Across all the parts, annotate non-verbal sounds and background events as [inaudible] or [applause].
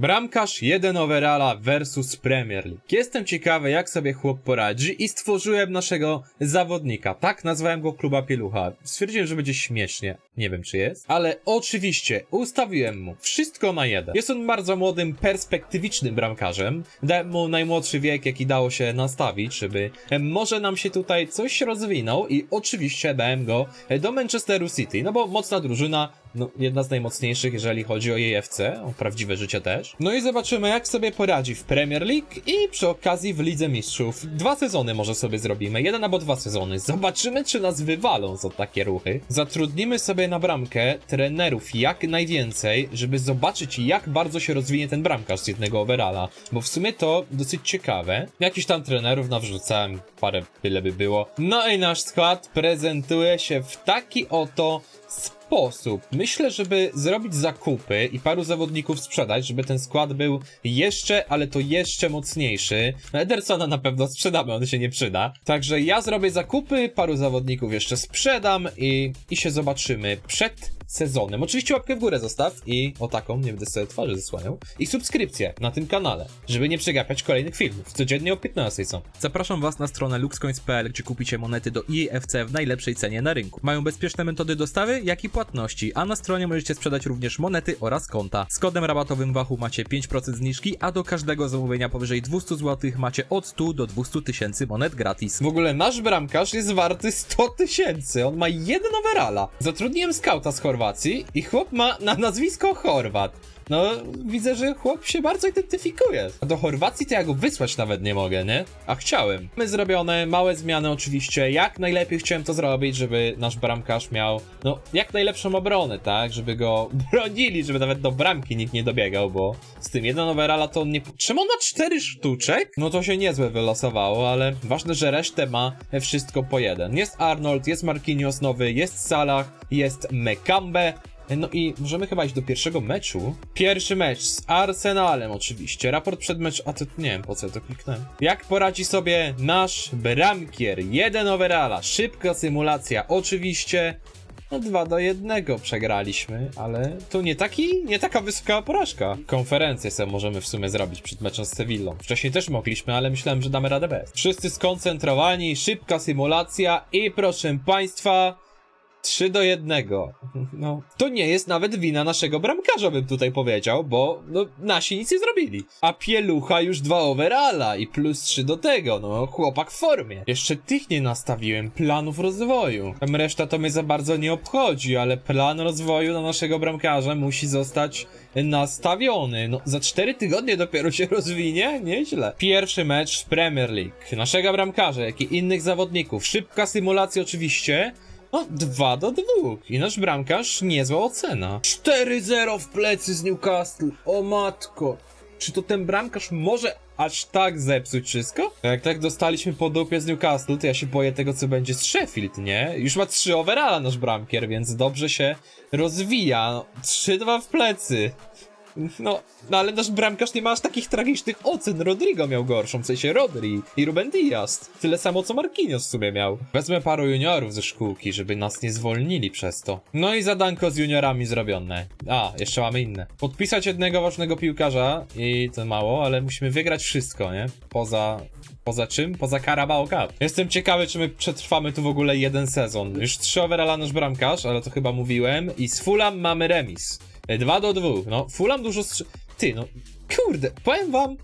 Bramkarz 1 overalla versus Premier League. Jestem ciekawy, jak sobie chłop poradzi i stworzyłem naszego zawodnika. Tak nazwałem go Kluba Pielucha. Stwierdziłem, że będzie śmiesznie. Nie wiem, czy jest. Ale oczywiście ustawiłem mu wszystko na jeden. Jest on bardzo młodym, perspektywicznym bramkarzem. Dałem mu najmłodszy wiek, jaki dało się nastawić, żeby może nam się tutaj coś rozwinął i oczywiście dałem go do Manchesteru City. No bo mocna drużyna, no, jedna z najmocniejszych, jeżeli chodzi o jej FC, o prawdziwe życie też. No i zobaczymy, jak sobie poradzi w Premier League i przy okazji w Lidze Mistrzów. Dwa sezony może sobie zrobimy, jeden albo dwa sezony. Zobaczymy, czy nas wywalą za takie ruchy. Zatrudnimy sobie na bramkę trenerów jak najwięcej, żeby zobaczyć, jak bardzo się rozwinie ten bramkarz z jednego overalla. Bo w sumie to dosyć ciekawe. Jakiś tam trenerów nawrzucałem, parę byle by było. No i nasz skład prezentuje się w taki oto sposób. Myślę, żeby zrobić zakupy i paru zawodników sprzedać, żeby ten skład był jeszcze, ale to jeszcze mocniejszy. No, Edersona na pewno sprzedamy, on się nie przyda. Także ja zrobię zakupy, paru zawodników jeszcze sprzedam i, i się zobaczymy przed sezonem. Oczywiście łapkę w górę zostaw i o taką, nie będę sobie twarzy zasłaniał. I subskrypcję na tym kanale, żeby nie przegapiać kolejnych filmów. Codziennie o 15 są. Zapraszam Was na stronę luxcoins.pl, gdzie kupicie monety do EAFC w najlepszej cenie na rynku. Mają bezpieczne metody dostawy, jak i płatności, a na stronie możecie sprzedać również monety oraz konta. Z kodem rabatowym Wachu macie 5% zniżki, a do każdego zamówienia powyżej 200 zł macie od 100 do 200 tysięcy monet gratis. W ogóle nasz bramkarz jest warty 100 tysięcy, on ma jeden overalla. Zatrudniłem skauta z Chorwacji i chłop ma na nazwisko Chorwat. No, widzę, że chłop się bardzo identyfikuje. A do Chorwacji to ja go wysłać nawet nie mogę, nie? A chciałem. My zrobione, małe zmiany oczywiście. Jak najlepiej chciałem to zrobić, żeby nasz bramkarz miał, no, jak najlepszą obronę, tak? Żeby go [laughs] bronili, żeby nawet do bramki nikt nie dobiegał, bo z tym jeden overalla to on nie... Czemu on ma cztery sztuczek? No to się niezłe wylosowało, ale ważne, że resztę ma wszystko po jeden. Jest Arnold, jest Marquinhos nowy, jest Salah, jest Mekambe, no i możemy chyba iść do pierwszego meczu. Pierwszy mecz z Arsenalem oczywiście. Raport przed mecz... A to nie wiem po co to kliknąłem. Jak poradzi sobie nasz bramkier? Jeden overalla, szybka symulacja. Oczywiście no 2 do 1 przegraliśmy, ale to nie taki, nie taka wysoka porażka. Konferencję sobie możemy w sumie zrobić przed meczem z Sewillą. Wcześniej też mogliśmy, ale myślałem, że damy radę bez. Wszyscy skoncentrowani, szybka symulacja i proszę państwa... 3 do 1. No, to nie jest nawet wina naszego bramkarza, bym tutaj powiedział, bo no, nasi nic nie zrobili. A pielucha już dwa overalla i plus 3 do tego, no chłopak w formie. Jeszcze tych nie nastawiłem, planów rozwoju. Tam reszta to mnie za bardzo nie obchodzi, ale plan rozwoju na naszego bramkarza musi zostać nastawiony. No, za 4 tygodnie dopiero się rozwinie? Nieźle. Pierwszy mecz w Premier League. Naszego bramkarza, jak i innych zawodników. Szybka symulacja oczywiście. No, 2 do 2. I nasz bramkarz niezła ocena. 4-0 w plecy z Newcastle. O matko. Czy to ten bramkarz może aż tak zepsuć wszystko? Jak tak dostaliśmy po dupie z Newcastle, to ja się boję tego, co będzie z Sheffield, nie? Już ma 3 overalla nasz bramkier, więc dobrze się rozwija. No, 3-2 w plecy. No, no ale nasz bramkarz nie ma aż takich tragicznych ocen. Rodrigo miał gorszą, w sensie Rodri i Ruben Diaz. Tyle samo co Marquinhos w sumie miał. Wezmę paru juniorów ze szkółki, żeby nas nie zwolnili przez to. No i zadanko z juniorami zrobione. A, jeszcze mamy inne. Podpisać jednego ważnego piłkarza i to mało, ale musimy wygrać wszystko, nie? Poza Poza czym? Poza Carabao Cup. Jestem ciekawy, czy my przetrwamy tu w ogóle jeden sezon. Już trzy overalla nasz bramkarz, ale to chyba mówiłem. I z Fulham mamy remis. 2 do 2. No, Fulham dużo strzy... Ty, no, kurde, powiem wam,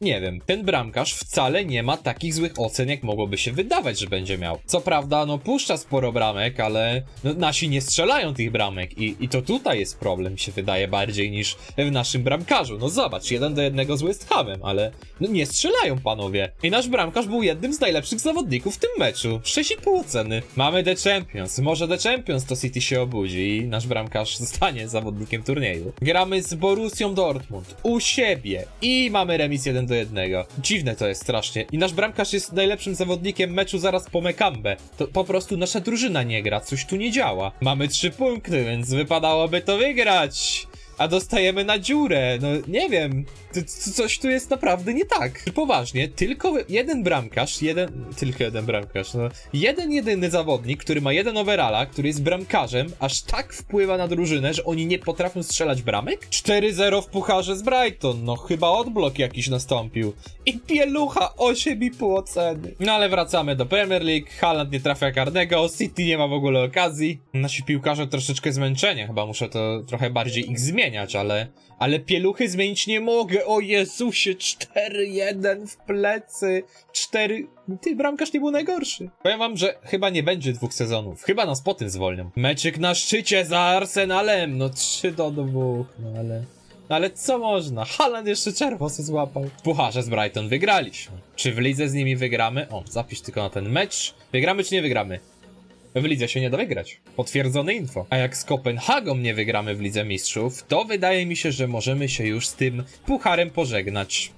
nie wiem, ten bramkarz wcale nie ma takich złych ocen, jak mogłoby się wydawać, że będzie miał. Co prawda, no puszcza sporo bramek, ale no, nasi nie strzelają tych bramek i, i to tutaj jest problem, się wydaje, bardziej niż w naszym bramkarzu. No zobacz, jeden do jednego z West Hamem, ale no, nie strzelają panowie. I nasz bramkarz był jednym z najlepszych zawodników w tym meczu. 6,5 oceny. Mamy The Champions. Może The Champions to City się obudzi i nasz bramkarz [laughs] zostanie zawodnikiem turnieju. Gramy z Borussią Dortmund u siebie i mamy remis 1 do 1. Dziwne to jest strasznie. I nasz bramkarz jest najlepszym zawodnikiem meczu zaraz po Mekambe. To po prostu nasza drużyna nie gra, coś tu nie działa. Mamy 3 punkty, więc wypadałoby to wygrać. A dostajemy na dziurę. No nie wiem, to, to coś tu jest naprawdę nie tak. Poważnie, tylko jeden bramkarz, jeden, tylko jeden bramkarz, no jeden jedyny zawodnik, który ma jeden overalla, który jest bramkarzem, aż tak wpływa na drużynę, że oni nie potrafią strzelać bramek? 4-0 w pucharze z Brighton, no chyba odblok jakiś nastąpił. I pielucha 8,5 oceny. No ale wracamy do Premier League, Haaland nie trafia karnego, City nie ma w ogóle okazji. Nasi piłkarze troszeczkę zmęczenia, chyba muszę to trochę bardziej ich zmieniać, ale... Ale pieluchy zmienić nie mogę, o Jezusie, 4-1 w plecy, 4... Ty, bramkarz nie był najgorszy. Powiem wam, że chyba nie będzie dwóch sezonów, chyba nas po tym zwolnią. Meczyk na szczycie za Arsenalem, no 3 do 2, no ale... No ale co można? Haaland jeszcze czerwo se złapał. Pucharze z Brighton wygraliśmy. Czy w lidze z nimi wygramy? O, zapisz tylko na ten mecz. Wygramy czy nie wygramy? W lidze się nie da wygrać. Potwierdzone info. A jak z Kopenhagą nie wygramy w Lidze Mistrzów, to wydaje mi się, że możemy się już z tym pucharem pożegnać.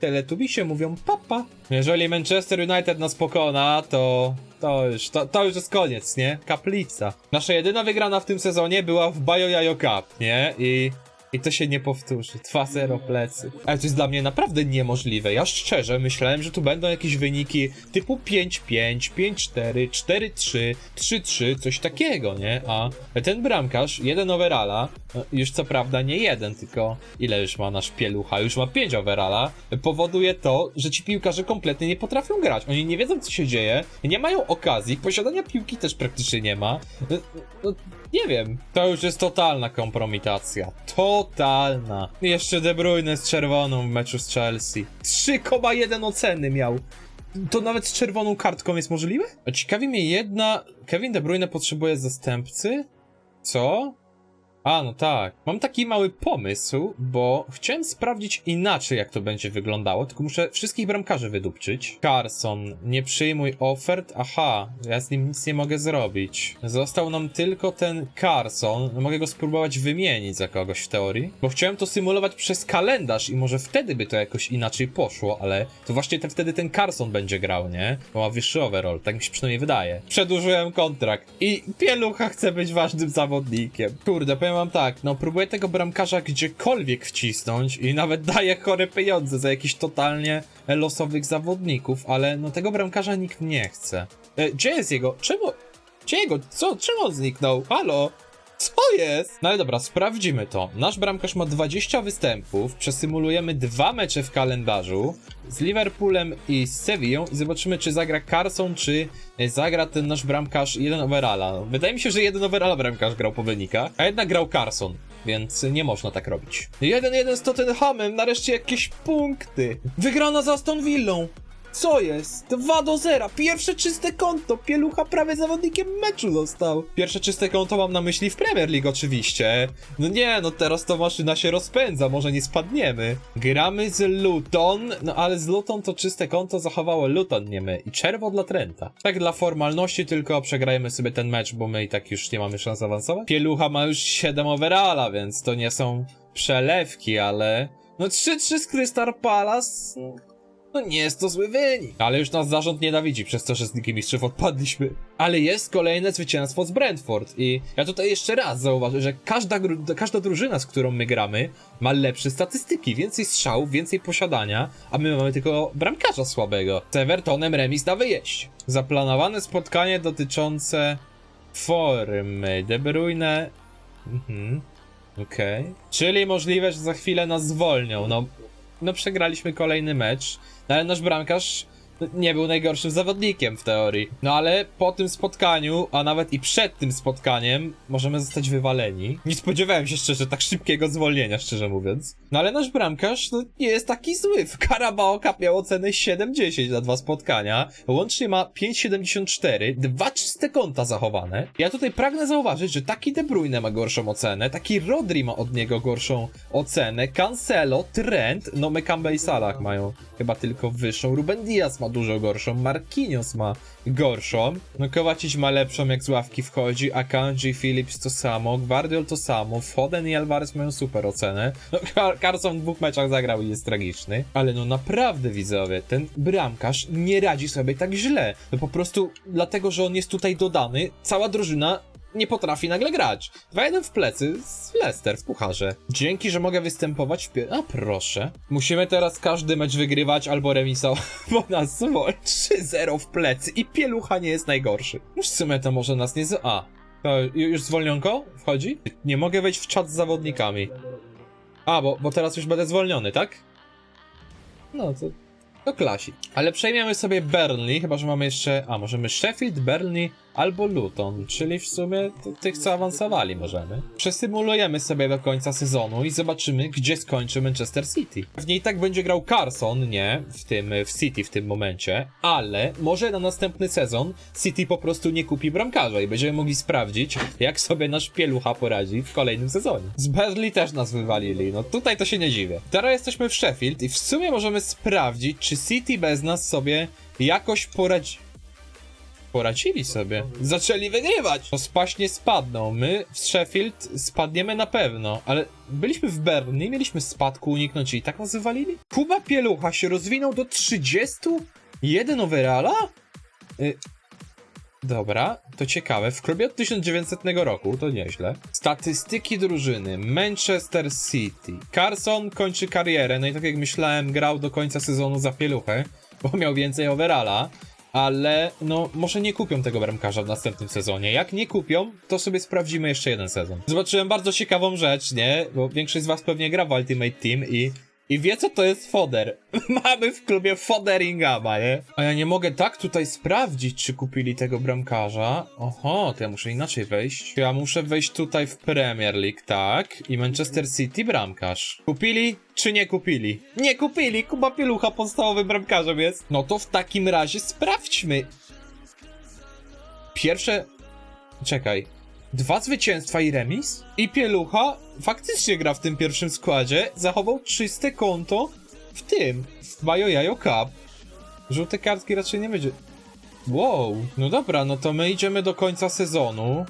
Teletubisie mówią papa. Jeżeli Manchester United nas pokona, to... To już, to, to już jest koniec, nie? Kaplica. Nasza jedyna wygrana w tym sezonie była w Bayo Yayo Cup, nie? I... I to się nie powtórzy. 2-0 plecy. Ale to jest dla mnie naprawdę niemożliwe. Ja szczerze myślałem, że tu będą jakieś wyniki typu 5-5, 5-4, 4-3, 3-3, coś takiego, nie? A ten bramkarz, jeden overalla, no, już co prawda nie jeden, tylko ile już ma nasz pielucha? Już ma 5 overalla, powoduje to, że ci piłkarze kompletnie nie potrafią grać. Oni nie wiedzą, co się dzieje, nie mają okazji, posiadania piłki też praktycznie nie ma. No, no, nie wiem. To już jest totalna kompromitacja. Totalna. Jeszcze De Bruyne z czerwoną w meczu z Chelsea. 3,1 oceny miał. To nawet z czerwoną kartką jest możliwe? Ciekawi mnie jedna... Kevin De Bruyne potrzebuje zastępcy? Co? A, no tak. Mam taki mały pomysł, bo chciałem sprawdzić inaczej, jak to będzie wyglądało, tylko muszę wszystkich bramkarzy wydupczyć. Carson, nie przyjmuj ofert. Aha, ja z nim nic nie mogę zrobić. Został nam tylko ten Carson. Mogę go spróbować wymienić za kogoś w teorii, bo chciałem to symulować przez kalendarz i może wtedy by to jakoś inaczej poszło, ale to właśnie te, wtedy ten Carson będzie grał, nie? Bo ma wyższy overall, tak mi się przynajmniej wydaje. Przedłużyłem kontrakt i Pielucha chce być ważnym zawodnikiem. Kurde, powiem wam tak, no próbuję tego bramkarza gdziekolwiek wcisnąć i nawet [laughs] daję chore pieniądze za jakichś totalnie losowych zawodników, ale no tego bramkarza nikt nie chce. E, gdzie jest jego? Czemu? Gdzie jego? Co? Czemu on zniknął? Halo? Co jest? No ale dobra, sprawdzimy to. Nasz bramkarz ma 20 występów, przesymulujemy dwa mecze w kalendarzu z Liverpoolem i z Sevillą i zobaczymy, czy zagra Carson, czy e, zagra ten nasz bramkarz jeden overalla. Wydaje mi się, że jeden overalla bramkarz grał po wynikach, a jednak grał Carson. Więc nie można tak robić. 1-1 z Tottenhamem, nareszcie jakieś punkty. Wygrana za Aston Villą. Co jest? 2 do 0. Pierwsze czyste konto. Pielucha prawie zawodnikiem meczu został. Pierwsze czyste konto mam na myśli w Premier League oczywiście. No nie, no teraz to maszyna się rozpędza, może nie spadniemy. Gramy z Luton, no ale z Luton to czyste konto zachowało Luton, nie my. I czerwo dla Trenta. Tak dla formalności tylko przegrajmy sobie ten mecz, bo my i tak już nie mamy szans awansować. Pielucha ma już 7 overalla, więc to nie są przelewki, ale... No 3-3 z Crystal Palace... No nie jest to zły wynik. Ale już nas zarząd nienawidzi przez to, że z Ligi Mistrzów odpadliśmy. Ale jest kolejne zwycięstwo z Brentford i ja tutaj jeszcze raz zauważę, że każda, każda drużyna, z którą my gramy, ma lepsze statystyki, więcej strzałów, więcej posiadania, a my mamy tylko bramkarza słabego. Z Evertonem remis na wyjeździe. Zaplanowane spotkanie dotyczące formy De Bruyne... Mhm. Okej. Czyli możliwe, że za chwilę nas zwolnią. No, no przegraliśmy kolejny mecz, no ale nasz bramkarz nie był najgorszym zawodnikiem w teorii. No ale po tym spotkaniu, a nawet i przed tym spotkaniem, możemy zostać wywaleni. Nie spodziewałem się szczerze tak szybkiego zwolnienia, szczerze mówiąc. No ale nasz bramkarz no, nie jest taki zły. W Carabao Cup miał ocenę 7-10 za dwa spotkania. Łącznie ma 5,74, dwa czyste konta zachowane. Ja tutaj pragnę zauważyć, że taki De Bruyne ma gorszą ocenę, taki Rodri ma od niego gorszą ocenę, Cancelo, Trent, no Mekambe i Salah mają chyba tylko wyższą, Ruben Diaz ma dużo gorszą, Marquinhos ma gorszą, no Kowacic ma lepszą jak z ławki wchodzi, Akanji, Phillips to samo, Guardiol to samo, Foden i Alvarez mają super ocenę, no Car- Carson w dwóch meczach zagrał i jest tragiczny, ale no naprawdę widzowie, ten bramkarz nie radzi sobie tak źle, no po prostu dlatego, że on jest tutaj dodany, cała drużyna nie potrafi nagle grać. 2-1 w plecy z Leicester w pucharze. Dzięki, że mogę występować w pier... A proszę. Musimy teraz każdy mecz wygrywać albo remisować, [laughs] bo nas zwolni 3-0 w plecy i pielucha nie jest najgorszy. Już to może nas nie z... A. To ju- już zwolnionko wchodzi? Nie mogę wejść w czat z zawodnikami. A, bo, bo teraz już będę zwolniony, tak? No to... To klasik. Ale przejmiemy sobie Burnley, chyba że mamy jeszcze. A, możemy Sheffield, Burnley albo Luton, czyli w sumie tych, co awansowali, możemy. Przesymulujemy sobie do końca sezonu i zobaczymy, gdzie skończy Manchester City. Pewnie i tak będzie grał Carson, nie? W tym, w City w tym momencie, ale może na następny sezon City po prostu nie kupi bramkarza i będziemy mogli sprawdzić, jak sobie nasz pielucha poradzi w kolejnym sezonie. Z Burnley też nas wywalili, no tutaj to się nie dziwię. Teraz jesteśmy w Sheffield i w sumie możemy sprawdzić, czy City bez nas sobie jakoś poradzi... Poradzili sobie. Zaczęli wygrywać. To spaść nie spadną. My w Sheffield spadniemy na pewno, ale byliśmy w Burnley, mieliśmy spadku uniknąć i tak nas wywalili? Kuba Pielucha się rozwinął do 31 overalla? Y Dobra, to ciekawe. W klubie od 1900 roku, to nieźle. Statystyki drużyny. Manchester City. Carson kończy karierę, no i tak jak myślałem, grał do końca sezonu za pieluchę, bo miał więcej overalla. Ale no, może nie kupią tego bramkarza w następnym sezonie. Jak nie kupią, to sobie sprawdzimy jeszcze jeden sezon. Zobaczyłem bardzo ciekawą rzecz, nie? Bo większość z was pewnie gra w Ultimate Team i i wie co to jest foder. [laughs] Mamy w klubie foderingama, nie? A ja nie mogę tak tutaj sprawdzić, czy kupili tego bramkarza. Oho, to ja muszę inaczej wejść. Ja muszę wejść tutaj w Premier League, tak? I Manchester City bramkarz. Kupili czy nie kupili? Nie kupili! Kuba Pielucha podstawowym bramkarzem jest. No to w takim razie sprawdźmy. Pierwsze... Czekaj. Dwa zwycięstwa i remis? I Pielucha faktycznie gra w tym pierwszym składzie. Zachował czyste konto w tym, w Bajo Jajo Cup. Żółte kartki raczej nie będzie. Wow, no dobra, no to my idziemy do końca sezonu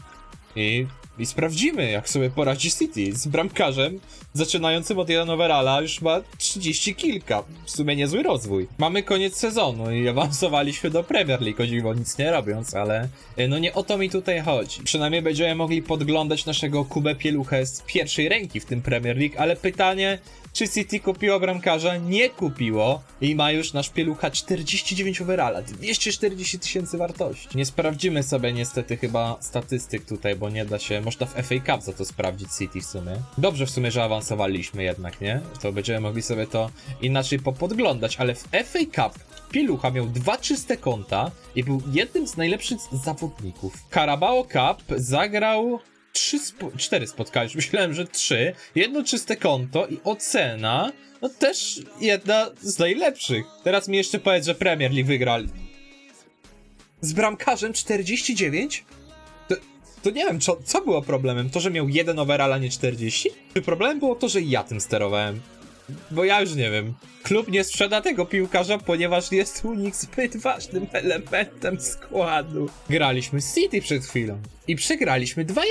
i, i sprawdzimy, jak sobie poradzi City z bramkarzem zaczynającym od jeden overalla, już ma 30 kilka. W sumie niezły rozwój. Mamy koniec sezonu i awansowaliśmy do Premier League, dziwo nic nie robiąc, ale e, no nie o to mi tutaj chodzi. Przynajmniej będziemy mogli podglądać naszego Kubę Pieluchę z pierwszej ręki w tym Premier League, ale pytanie, czy City kupiło bramkarza? Nie kupiło i ma już nasz Pielucha 49 overalla, 240 tysięcy wartości. Nie sprawdzimy sobie niestety chyba statystyk tutaj, bo nie da się, można w FA Cup za to sprawdzić City w sumie. Dobrze w sumie, że awansowaliśmy jednak, nie? To będziemy mogli sobie to inaczej popodglądać, ale w FA Cup Pielucha miał dwa czyste konta i był jednym z najlepszych zawodników. Carabao Cup zagrał trzy spo cztery spotkania, myślałem, że trzy. Jedno czyste konto i ocena, no też jedna z najlepszych. Teraz mi jeszcze powiedz, że Premier League wygrali. Z bramkarzem 49? To, nie wiem, co, co było problemem? To, że miał jeden overall, a nie 40? Czy problemem było to, że ja tym sterowałem? Bo ja już nie wiem. Klub nie sprzeda tego piłkarza, ponieważ jest u nich zbyt ważnym elementem składu. Graliśmy City przed chwilą i przegraliśmy 2-1.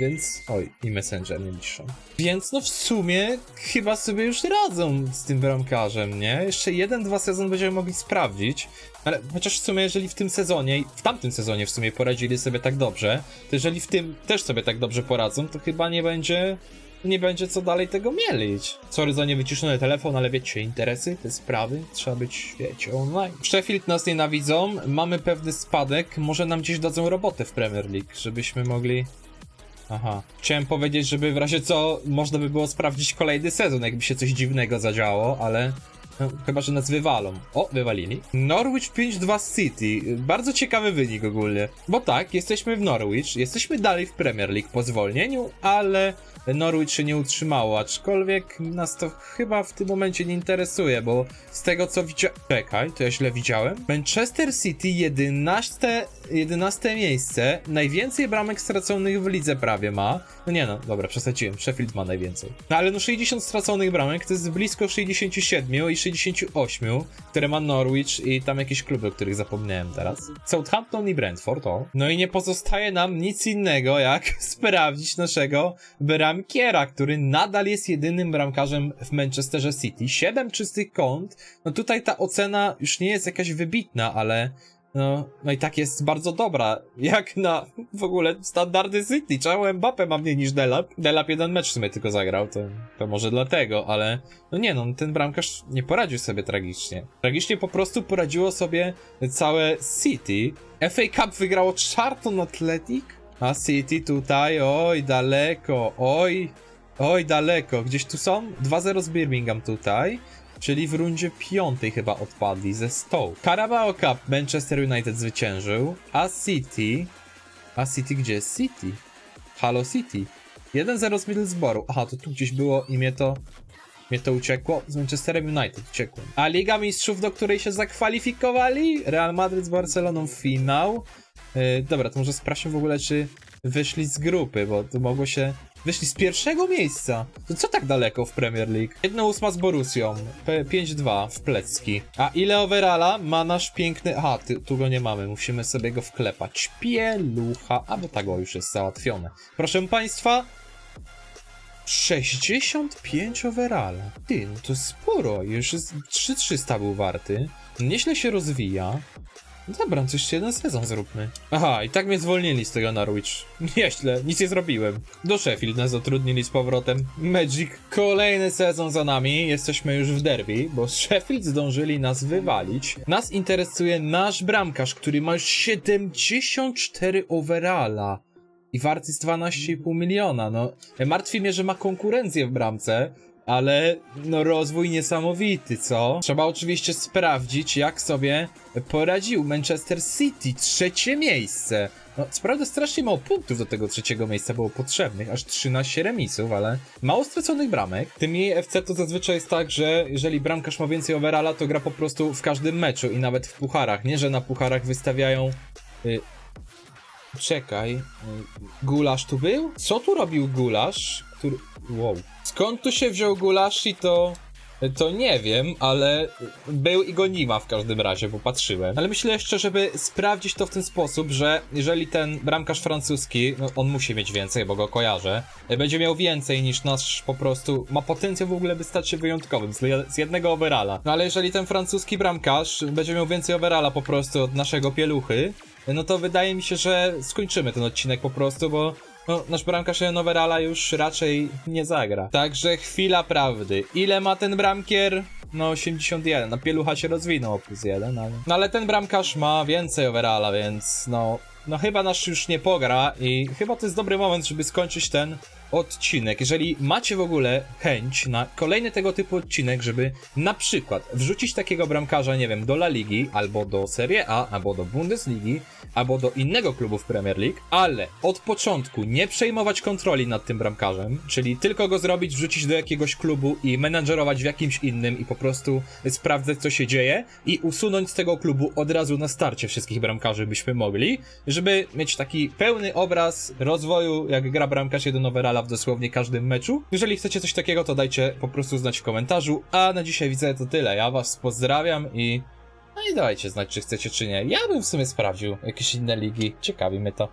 Więc. Oj, i Messenger nie liczą. Więc no w sumie chyba sobie już radzą z tym bramkarzem, nie? Jeszcze jeden, dwa sezon będziemy mogli sprawdzić. Ale chociaż w sumie, jeżeli w tym sezonie, w tamtym sezonie w sumie poradzili sobie tak dobrze, to jeżeli w tym też sobie tak dobrze poradzą, to chyba nie będzie nie będzie co dalej tego mielić. Sorry za niewyciszony telefon, ale wiecie, interesy, te sprawy, trzeba być, wiecie, online. Sheffield nas nienawidzą, mamy pewny spadek, może nam gdzieś dadzą robotę w Premier League, żebyśmy mogli... Aha. Chciałem powiedzieć, żeby w razie co można by było sprawdzić kolejny sezon, jakby się coś dziwnego zadziało, ale... No, chyba, że nas wywalą. O, wywalili. Norwich 5-2 City. Bardzo ciekawy wynik ogólnie. Bo tak, jesteśmy w Norwich, jesteśmy dalej w Premier League po zwolnieniu, ale Norwich się nie utrzymało, aczkolwiek nas to chyba w tym momencie nie interesuje, bo z tego co widziałem... Czekaj, to ja źle widziałem? Manchester City 11, 11 miejsce, najwięcej bramek straconych w lidze prawie ma. No nie no, dobra, przesadziłem, Sheffield ma najwięcej. No ale no 60 straconych bramek to jest blisko 67 i 68, które ma Norwich i tam jakieś kluby, o których zapomniałem teraz. Southampton i Brentford, o. No i nie pozostaje nam nic innego, jak [laughs] sprawdzić naszego bramkiera, który nadal jest jedynym bramkarzem w Manchesterze City. 7 czystych kąt. No tutaj ta ocena już nie jest jakaś wybitna, ale No, no i tak jest bardzo dobra. Jak na w ogóle standardy City. Czemu Mbappe ma mniej niż Delap? Delap jeden mecz w sumie tylko zagrał, to, to może dlatego, ale no nie no, ten bramkarz nie poradził sobie tragicznie. Tragicznie po prostu poradziło sobie całe City. FA Cup wygrało Charlton Athletic, a City tutaj, oj daleko, oj, oj daleko. Gdzieś tu są? 2-0 z Birmingham tutaj. Czyli w rundzie piątej chyba odpadli ze Stoke. Carabao Cup Manchester United zwyciężył, a City... A City gdzie jest City? Halo City. 1-0 z Middlesbrough. Aha, to tu gdzieś było i mnie to... Mnie to uciekło. Z Manchesterem United uciekłem. A Liga Mistrzów, do której się zakwalifikowali? Real Madrid z Barceloną finał. Yy, dobra, to może sprawdźmy w ogóle, czy wyszli z grupy, bo to mogło się... Wyszli z pierwszego miejsca. To co tak daleko w Premier League? 1-8 z Borussią. P- 5-2 w plecki. A ile overalla ma nasz piękny... Aha, ty, tu go nie mamy. Musimy sobie go wklepać. Pielucha. A, bo tak o, już jest załatwione. Proszę państwa... 65 overalla. Ty, no to sporo. Już jest 3300 był warty. Nieźle się rozwija. Dobra, to jeszcze jeden sezon zróbmy. Aha, i tak mnie zwolnili z tego Norwich. [laughs] Nieźle, nic nie zrobiłem. Do Sheffield nas zatrudnili z powrotem. Magic. Kolejny sezon za nami, jesteśmy już w derby, bo z Sheffield zdążyli nas wywalić. Nas interesuje nasz bramkarz, który ma już 74 overalla. I wart jest 12,5 miliona, no. Martwi mnie, że ma konkurencję w bramce, ale no rozwój niesamowity, co? Trzeba oczywiście sprawdzić, jak sobie poradził Manchester City, trzecie miejsce. No, co prawda strasznie mało punktów do tego trzeciego miejsca było potrzebnych, aż 13 remisów, ale mało straconych bramek. Tym FC to zazwyczaj jest tak, że jeżeli bramkarz ma więcej overalla, to gra po prostu w każdym meczu i nawet w pucharach, nie? Że na pucharach wystawiają... Y Czekaj, y, Gulasz tu był? Co tu robił Gulasz? Który... Wow. Skąd tu się wziął Gulasz i to... To nie wiem, ale był i go nie ma w każdym razie, bo patrzyłem. Ale myślę jeszcze, żeby sprawdzić to w ten sposób, że jeżeli ten bramkarz francuski, no on musi mieć więcej, bo go kojarzę, będzie miał więcej niż nasz po prostu, ma potencjał w ogóle, by stać się wyjątkowym z jednego overalla. No ale jeżeli ten francuski bramkarz będzie miał więcej overalla po prostu od naszego pieluchy, no to wydaje mi się, że skończymy ten odcinek po prostu, bo no, nasz bramkarz Overalla już raczej nie zagra. Także chwila prawdy. Ile ma ten bramkier? No 81. Na pielucha się rozwinął plus 1, ale... No ale ten bramkarz ma więcej overalla, więc no... No chyba nasz już nie pogra i chyba to jest dobry moment, żeby skończyć ten odcinek. Jeżeli macie w ogóle chęć na kolejny tego typu odcinek, żeby na przykład wrzucić takiego bramkarza, nie wiem, do La Ligi, albo do Serie A, albo do Bundesligi, albo do innego klubu w Premier League, ale od początku nie przejmować kontroli nad tym bramkarzem, czyli tylko go zrobić, wrzucić do jakiegoś klubu i menadżerować w jakimś innym i po prostu sprawdzać co się dzieje i usunąć z tego klubu od razu na starcie wszystkich bramkarzy byśmy mogli, żeby mieć taki pełny obraz rozwoju, jak gra bramkarz jeden w dosłownie każdym meczu. Jeżeli chcecie coś takiego, to dajcie po prostu znać w komentarzu, a na dzisiaj widzę to tyle. Ja was pozdrawiam i no i dajcie znać, czy chcecie, czy nie. Ja bym w sumie sprawdził jakieś inne ligi. Ciekawi mnie to.